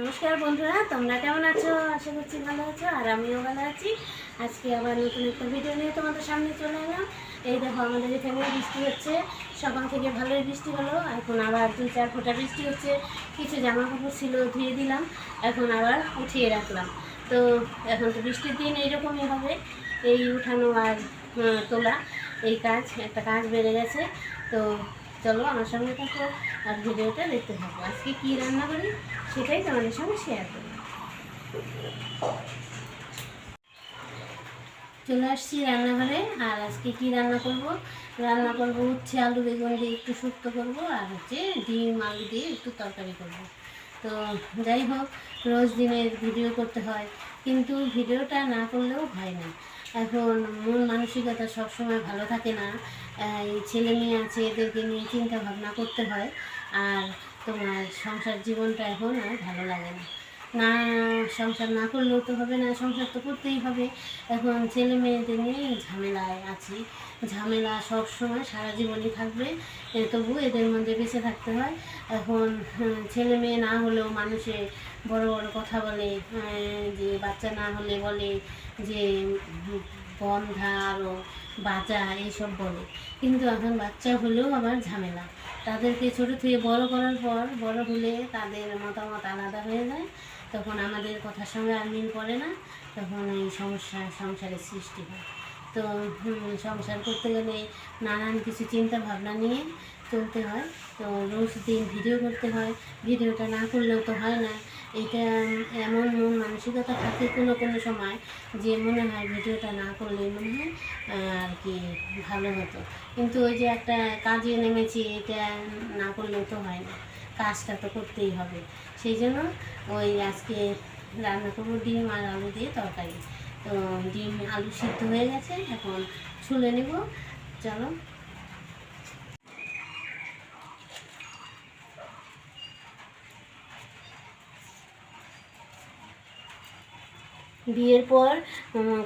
নমস্কার বন্ধুরা, তোমরা কেমন আছো? আশা করছি ভালো আছো, আর আমিও ভালো আছি। আজকে আবার নতুন একটা ভিডিও নিয়ে তোমাদের সামনে চলে এলাম। এই দেখো, আমাদের এখানে বৃষ্টি হচ্ছে। সকাল থেকে ভালোই বৃষ্টি হলো, এখন আবার দুই, চার ফোঁটা বৃষ্টি হচ্ছে। কিছু জামা কাপড় ছিল, ধুয়ে দিলাম, এখন আবার উঠিয়ে রাখলাম। তো এখন তো বৃষ্টির দিন এইরকমই হবে, এই উঠানো আর তোলা, এই কাজ, একটা কাজ বেড়ে গেছে। তো চলো আমার সঙ্গে থাকো আর ভিডিওটা দেখতে থাকো। আজকে কী রান্না করি সেটাই তোমাদের সঙ্গে শেয়ার করি চলে আসছি রান্নাঘরে আর আজকে কি রান্না করব? রান্না করব হচ্ছে আলু বেগুন দিয়ে একটু শুক্তো করব আর হচ্ছে ডিম, আলু দিয়ে একটু তরকারি করব। তো যাই হোক, রোজ দিনের ভিডিও করতে হয়, কিন্তু ভিডিওটা না করলেও হয় না। এখন মন মানসিকতা সবসময় ভালো থাকে না। এই ছেলে মেয়ে আছে, এদেরকে নিয়ে চিন্তা ভাবনা করতে হয়। আর তোমার সংসার জীবনটা এখন আর ভালো লাগে না। না, সংসার না করলেও তো হবে না, সংসার তো করতেই হবে। এখন ছেলে মেয়েদের নিয়ে ঝামেলায় আছি। ঝামেলা সব সময় সারা জীবনই থাকবে। তবু এদের মধ্যে বেঁচে থাকতে হয়। এখন ছেলে মেয়ে না হলেও মানুষে বড় বড় কথা বলে যে বাচ্চা না হলে বলে, যে বন্ধা আরও বাজা এইসব বলে। কিন্তু এখন বাচ্চা হলেও আবার ঝামেলা। তাদেরকে ছোটো থেকে বড় করার পর, বড় হলে তাদের মতামত আলাদা হয়ে যায়। তখন আমাদের কথার সঙ্গে আর মিল পড়ে না, তখন এই সমস্যা, সংসারের সৃষ্টি হয়। তো সংসার করতে গেলে নানান কিছু চিন্তা ভাবনা নিয়ে চলতে হয়। তো রোজ দিন ভিডিও করতে হয়, ভিডিওটা না করলেও তো হয় না। এটা এমন মন মানসিকতা থাকে কোনো কোনো সময় যে মনে হয় ভিডিওটা না করলে মনে হয় আর কি ভালো হতো। কিন্তু ওই যে একটা কাজে নেমেছি, এটা না করলেও তো হয় না। কাজটা তো করতেই হবে। সেই জন্য ওই আজকে রান্না করব ডিম আর আলু দিয়ে তরকারি। তো ডিম, আলু সিদ্ধ হয়ে গেছে, এখন ছুলে নেব। চলো। বিয়ের পর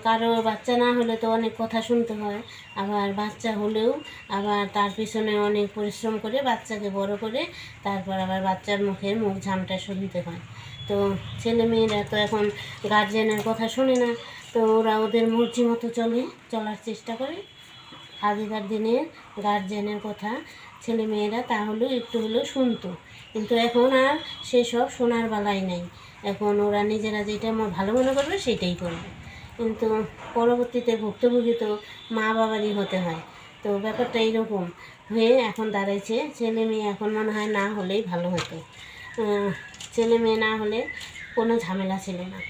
কারও বাচ্চা না হলে তো অনেক কথা শুনতে হয়। আবার বাচ্চা হলেও আবার তার পিছনে অনেক পরিশ্রম করে বাচ্চাকে বড় করে তারপর আবার বাচ্চার মুখের মুখ ঝামটা শুনতে হয়। তো ছেলে মেয়েরা তো এখন গার্জেনের কথা শোনে না, তো ওরা ওদের মর্জি মতো চলে, চলার চেষ্টা করে। আগেকার দিনে গার্জেনের কথা ছেলে মেয়েরা তাহলেও একটু হলেও শুনতো। কিন্তু এখন আর সেসব শোনার বেলায় নেই। এখন ওরা নিজেরা যেটা ম- ভালো মনে করবে সেটাই করবে। কিন্তু পরবর্তীতে ভুক্তভোগী তো মা বাবারই হতে হয়। তো ব্যাপারটা এইরকম, হয়ে এখন দাঁড়াইছে। ছেলে মেয়ে এখন মনে হয় না হলেই ভালো হতো। ছেলে মেয়ে না হলে কোনো ঝামেলা ছিল না।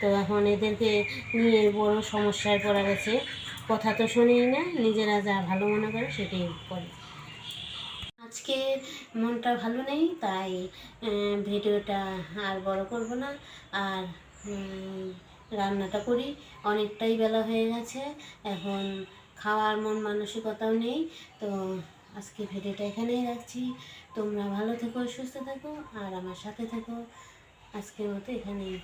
তো এখন এদেরকে নিয়ে বড় সমস্যায় পড়া গেছে। কথা তো শুনেই না, নিজেরা যা ভালো মনে করে সেটাই করে। আজকে মনটা ভালো নেই, তাই ভিডিওটা আর বড় করব না। আর রান্নাটা করি। অনেকটাই বেলা হয়ে গেছে, এখন খাওয়ার মন মানসিকতাও নেই। তো আজকে ভিডিওটা এখানেই রাখছি। তোমরা ভালো থেকো, সুস্থ থেকো, আর আমার সাথে থেকো। আজকের মতো এখানেই।